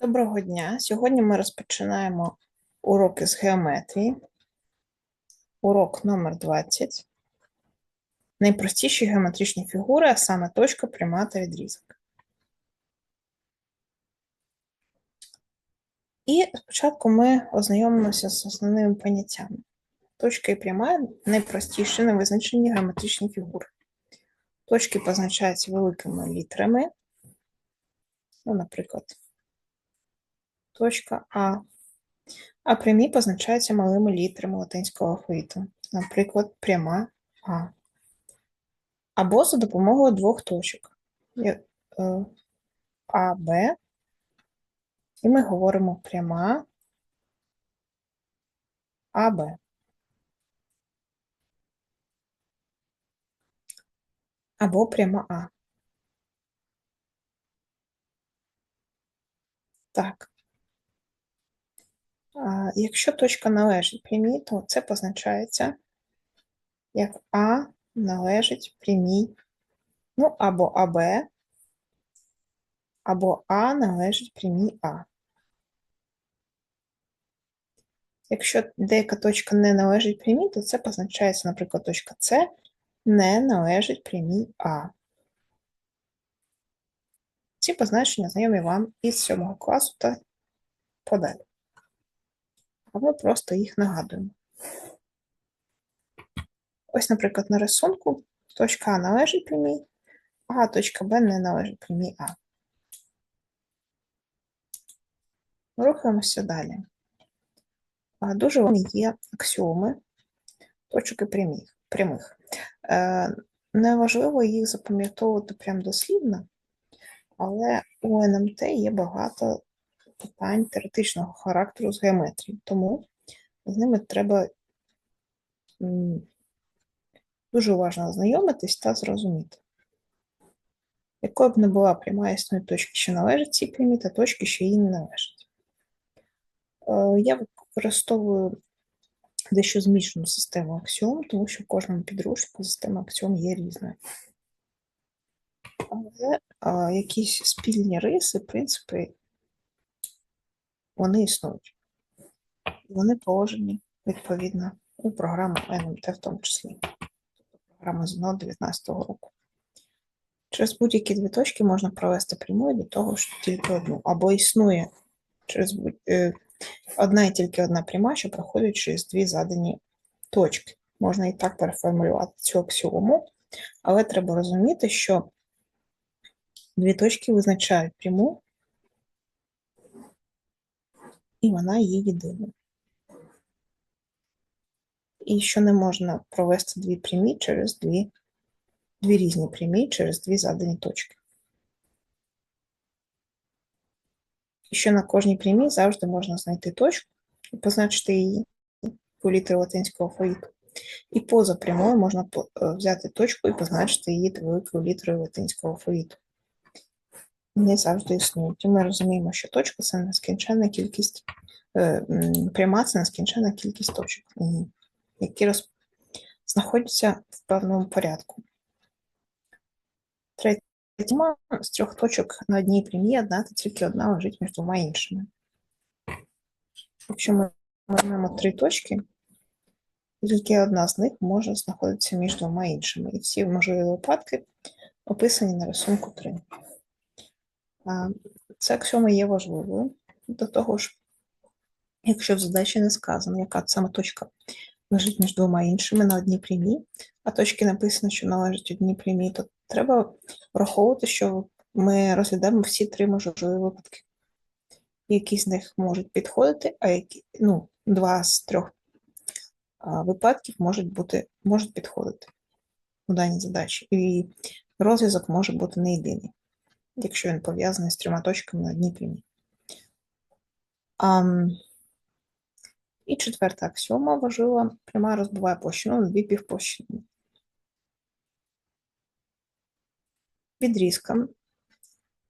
Доброго дня! Сьогодні ми розпочинаємо уроки з геометрії. Урок номер 20. Найпростіші геометричні фігури, а саме точка, пряма та відрізок. І спочатку ми ознайомимося з основними поняттями. Точка і пряма найпростіші невизначені геометричні фігури. Точки позначаються великими літерами. Ну, наприклад, точка А. А прямі позначаються малими літерами латинського алфавіту, наприклад, пряма А. Або за допомогою двох точок е, А, Б. І ми говоримо пряма АБ. Або пряма А. Так. Якщо точка належить прямій, то це позначається як А належить прямій, ну або АБ, або А належить прямій А. Якщо деяка точка не належить прямій, то це позначається, наприклад, точка С не належить прямій А. Ці позначення знайомі вам із 7 класу та подалі. А ми просто їх нагадуємо. Ось, наприклад, на рисунку точка А належить прямій, а точка Б не належить прямій А. Рухаємося далі. Дуже вони є аксіоми точок і прямих. прямих. Е, неважливо їх запам'ятовувати прям дослівно, але у НМТ є багато питань теоретичного характеру з геометрії, тому з ними треба дуже уважно ознайомитись та зрозуміти. Якою б не була пряма існує точки, що належать цій прямі, та точки, що їй не належать. Е, я використовую дещо змішану систему аксіом, тому що в кожному підручнику система аксіом є різною. Але а, якісь спільні риси, принципи, вони існують. Вони положені відповідно у програму НМТ в тому числі, тобто програма ЗНО 2019 року. Через будь-які дві точки можна провести прямою до того, що тільки одну, або існує через е, одна і тільки одна пряма, що проходить через дві задані точки. Можна і так переформулювати цю аксіому, але треба розуміти, що дві точки визначають пряму, і вона є єдиною. І що не можна провести дві прямі через дві, дві різні прямі через дві задані точки. І що на кожній прямій завжди можна знайти точку і позначити її по літері латинського алфавіту. І поза прямою можна е, взяти точку і позначити її великою літерою латинського алфавіту. Вони завжди існують. Ми розуміємо, що точка це нескінченна кількість, е, пряма це нескінченна кількість точок, які роз... знаходяться в певному порядку. Третя з трьох точок на одній прямій одна, то тільки одна лежить між двома іншими. Якщо ми маємо три точки, тільки одна з них може знаходитися між двома іншими. І всі можливі випадки описані на рисунку 3. Це аксіома є важливою. До того ж, якщо в задачі не сказано, яка саме точка лежить між двома іншими на одній прямій, а точки написано, що належать одній прямій, то треба враховувати, що ми розглядаємо всі три можливі випадки. Які з них можуть підходити, а які, ну, два з трьох випадків можуть бути, можуть підходити у даній задачі. І розв'язок може бути не єдиний, якщо він пов'язаний з трьома точками на одній прямій. А, і четверта аксіома важлива, пряма розбиває площину на дві півплощини. Відрізком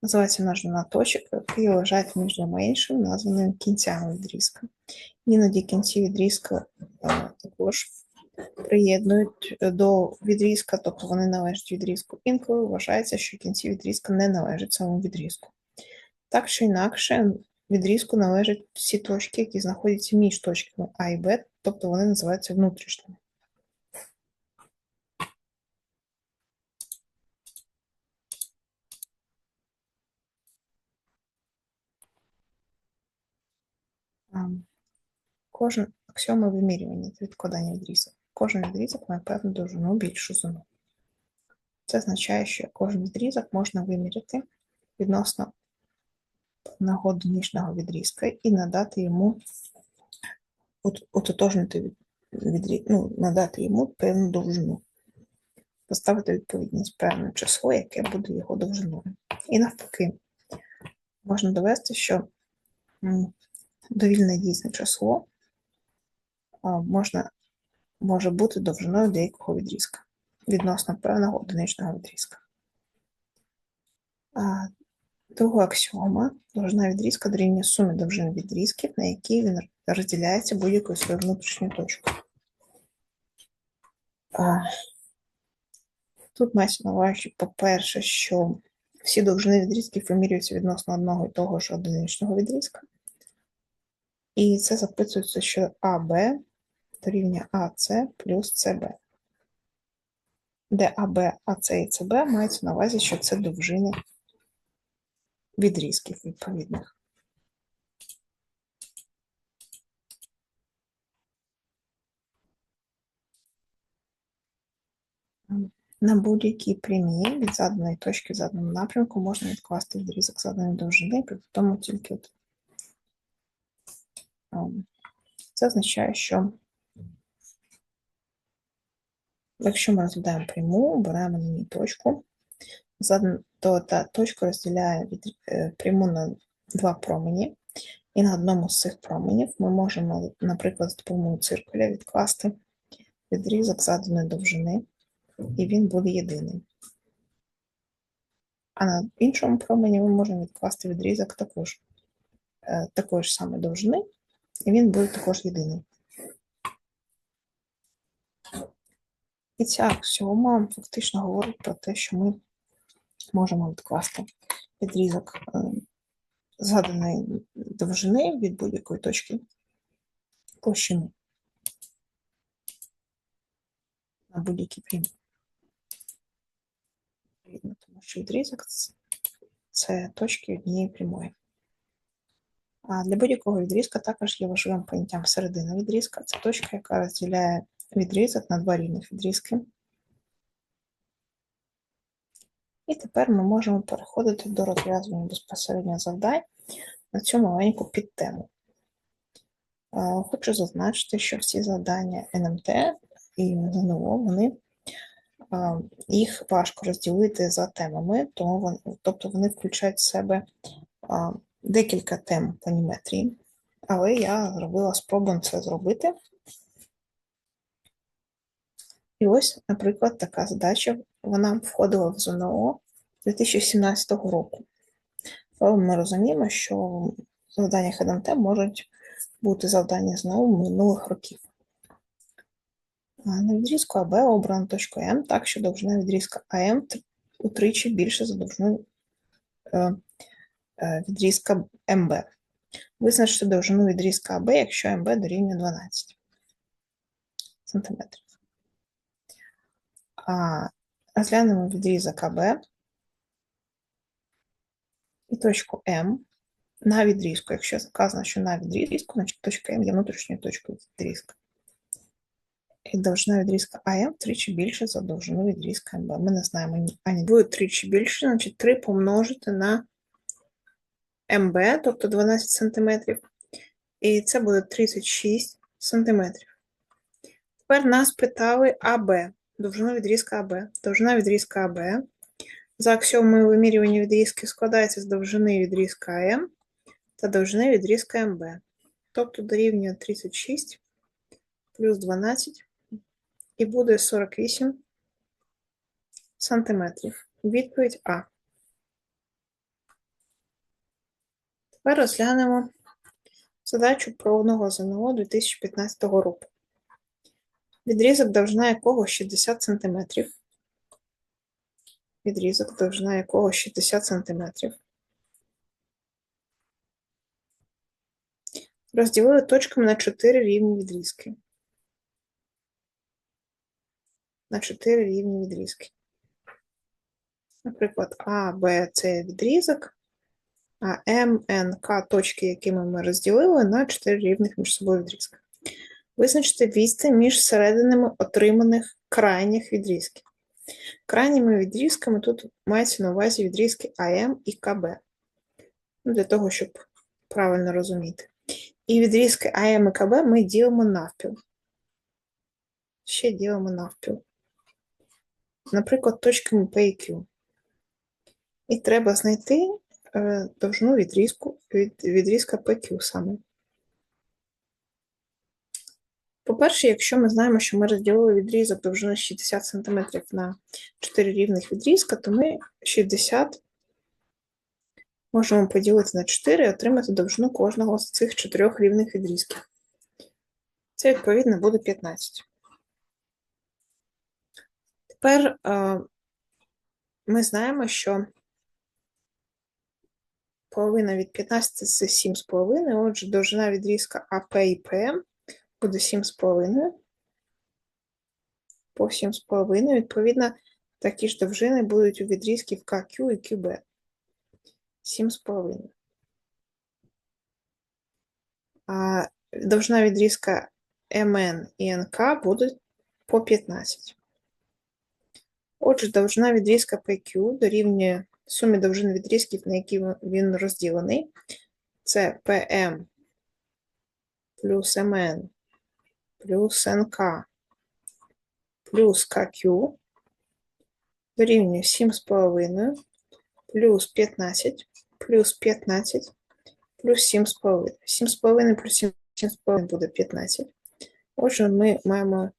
називається множина точок, які лежать між двома іншими названими кінцями відрізка. Іноді кінці відрізка е, також приєднують до відрізка, тобто вони належать відрізку. Інколи вважається, що кінці відрізка не належать самому відрізку. Так чи інакше, відрізку належать всі точки, які знаходяться між точками А і Б, тобто вони називаються внутрішніми. Кожен аксіома вимірювання та відкладання відрізок. Кожен відрізок має певну довжину більшу зону. Це означає, що кожен відрізок можна виміряти відносно певного одиничного відрізка і надати йому ототожнити від- відрі... ну, надати йому певну довжину. Поставити відповідність певне число, яке буде його довжиною. І навпаки, можна довести, що довільне дійсне число можна, може бути довжиною деякого відрізка відносно певного одиничного відрізка. Друга аксіома довжина відрізка дорівнює сумі довжин відрізків, на які він розділяється будь-якою своєю внутрішньою точкою. А, Тут мається на увазі, по-перше, що всі довжини відрізків вимірюються відносно одного і того ж одиничного відрізка. І це записується, що АБ дорівнює АС плюс СБ. Де АБ, АС і СБ мається на увазі, що це довжини відрізків відповідних. На будь-якій прямій від заданої точки в заданому напрямку можна відкласти відрізок заданої довжини, при тому тільки от. ем, Це означає, що якщо ми розглядаємо пряму, обираємо на ній точку, задан- то та точка розділяє від, е, пряму на два промені, і на одному з цих променів ми можемо, наприклад, з допомогою циркуля відкласти відрізок заданої довжини, і він буде єдиним. А на іншому промені ми можемо відкласти відрізок також, е, такої ж самої довжини, і він буде також єдиний. І ця аксіома фактично говорить про те, що ми можемо відкласти відрізок е, згаданої довжини від будь-якої точки площини на будь-якій прямій. Тому що відрізок це точки однієї прямої. А для будь-якого відрізка також є важливим поняттям середина відрізка. Це точка, яка розділяє відрізок на два рівних відрізки. І тепер ми можемо переходити до розв'язування безпосередньо завдань на цю маленьку підтему. Е, Хочу зазначити, що всі завдання НМТ і ЗНО, вони е, їх важко розділити за темами, тому вони, тобто вони включають в себе декілька тем планіметрії, але я зробила спробу це зробити. І ось, наприклад, така задача, вона входила в ЗНО 2017 року. Але ми розуміємо, що в завданнях можуть бути завдання знову минулих років. На відрізку АБ обрано точку М, так що довжина відрізка АМ тр- утричі більше за довжину е, е, відрізка МБ. Визначте довжину відрізка АБ, якщо МБ дорівнює 12 см. Розглянемо відрізок АБ і точку М на відрізку. Якщо сказано, що на відрізку, значить точка М є внутрішньою точкою відрізка. І довжина відрізка АМ втричі більше за довжину відрізка МБ. Ми не знаємо ні ані буде тричі більше, значить 3 помножити на МБ, тобто 12 см, і це буде 36 см. Тепер нас питали АБ, довжину відрізка АБ. Довжина відрізка АБ за аксіомою вимірювання відрізків складається з довжини відрізка АМ та довжини відрізка МБ. Тобто дорівнює 36 плюс 12 і буде 48 сантиметрів. Відповідь А. Тепер розглянемо задачу пробного ЗНО 2015 року. Відрізок довжина якого 60 см. Відрізок довжина якого 60 см. розділили точками на 4 рівні відрізки. На 4 рівні відрізки. Наприклад, А, Б це відрізок, а М, Н, К точки, якими ми розділили, на 4 рівних між собою відрізка. Визначте відстань між серединами отриманих крайніх відрізків. Крайніми відрізками тут мається на увазі відрізки АМ і КБ. Ну, Для того, щоб правильно розуміти. І відрізки АМ і КБ ми ділимо навпіл. Ще ділимо навпіл. Наприклад, точками P і Q. І треба знайти е, довжину відрізку від відрізка PQ саме. По-перше, якщо ми знаємо, що ми розділили відрізок довжини 60 см на 4 рівних відрізка, то ми 60 можемо поділити на 4 і отримати довжину кожного з цих 4 рівних відрізків. Це, відповідно, буде 15. Тепер е, ми знаємо, що половина від 15 це 7,5, отже, довжина відрізка АП і ПМ буде 7,5 по 7,5. Відповідно, такі ж довжини будуть у відрізків КQ і QB. 7,5. А довжина відрізка МН і НК будуть по 15. Отже, довжина відрізка PQ дорівнює сумі довжин відрізків, на які він розділений. Це PM плюс МН плюс НК плюс КQ дорівнює 7,5 плюс 15 плюс 15 плюс 7,5. 7,5 плюс 7,5 буде 15. Отже, ми маємо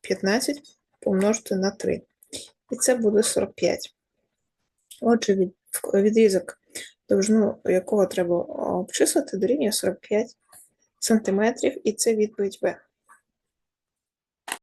15 помножити на 3. І це буде 45. Отже, відрізок, довжину якого треба обчислити, дорівнює 45 см, і це відповідь В.